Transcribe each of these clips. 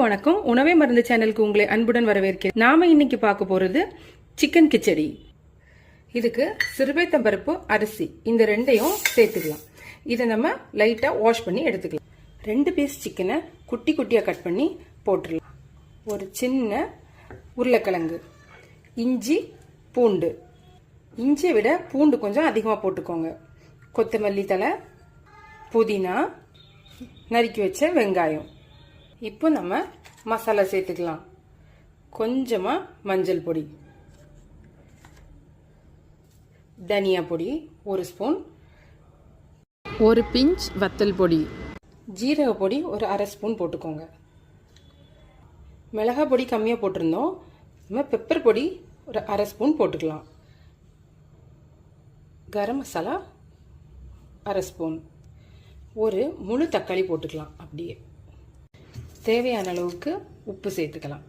வணக்கம். உணவே மருந்து சேனலுக்கு உங்களை அன்புடன் வரவேற்கிறேன். நாம இன்னைக்கு பார்க்க போறது சிக்கன் கிச்சடி. இதுக்கு சிறுபைத்தம்பருப்பு அரிசி இந்த ரெண்டையும் சேர்த்துக்கலாம். இதை நம்ம லைட்டா வாஷ் பண்ணி எடுத்துக்கலாம். ரெண்டு பீஸ் சிக்கனை குட்டி குட்டியா கட் பண்ணி போட்டுடலாம். ஒரு சின்ன உருளைக்கிழங்கு இஞ்சி பூண்டு. இஞ்சியை விட பூண்டு கொஞ்சம் அதிகமாக போட்டுக்கோங்க. கொத்தமல்லி தழை புதினா நறுக்கி வச்ச வெங்காயம். இப்போ நம்ம மசாலா சேர்த்துக்கலாம். கொஞ்சமாக மஞ்சள் பொடி. தனியா பொடி ஒரு ஸ்பூன். ஒரு பிஞ்ச் வத்தல் பொடி. ஜீரக பொடி ஒரு அரை ஸ்பூன் போட்டுக்கோங்க. மிளகா பொடி கம்மியாக போட்டிருந்தோம். நம்ம பெப்பர் பொடி ஒரு அரை ஸ்பூன் போட்டுக்கலாம். கரம் மசாலா அரை ஸ்பூன். ஒரு முழு தக்காளி போட்டுக்கலாம் அப்படியே. தேவையான அளவுக்கு உப்பு சேர்த்துக்கலாம்.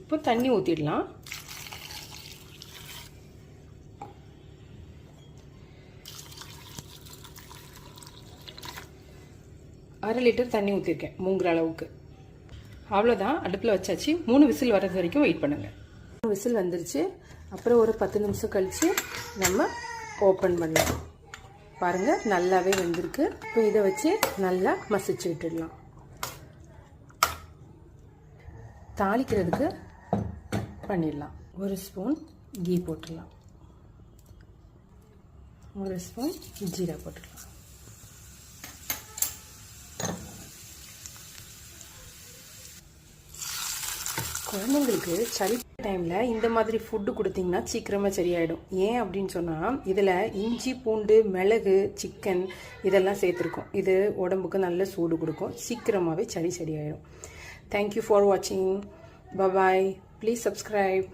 இப்போ தண்ணி ஊற்றிடலாம் அரை லிட்டர் தண்ணி ஊற்றிருக்கேன் மூங்குற அளவுக்கு. அவ்வளோதான் அடுப்பில் வச்சாச்சு. மூணு விசில் வர்றது வரைக்கும் வெயிட் பண்ணுங்கள் மூணு விசில் வந்துருச்சு. அப்புறம் ஒரு பத்து நிமிஷம் கழித்து நம்ம ஓப்பன் பண்ணலாம். பாருங்கள் நல்லாவே வெந்திருக்கு. இப்போ இதை வச்சு நல்லா மசிச்சு விட்டுடலாம். தாளிக்கிறதுக்கு பண்ணிடலாம். ஒரு ஸ்பூன் கீ போட்டுடலாம். ஒரு ஸ்பூன் ஜீரா போட்டுடலாம் குழந்தைங்களுக்கு சளி டைமில் இந்த மாதிரி ஃபுட்டு கொடுத்தீங்கன்னா சீக்கிரமாக சரியாயிடும். ஏன் அப்படின்னு சொன்னால் இதில் இஞ்சி பூண்டு மிளகு சிக்கன் இதெல்லாம் சேர்த்துருக்கோம். இது உடம்புக்கு நல்ல சூடு கொடுக்கும். சீக்கிரமாகவே சளி சரியாயிடும் தேங்க்யூ ஃபார் வாட்சிங் பபாய் ப்ளீஸ் சப்ஸ்கிரைப்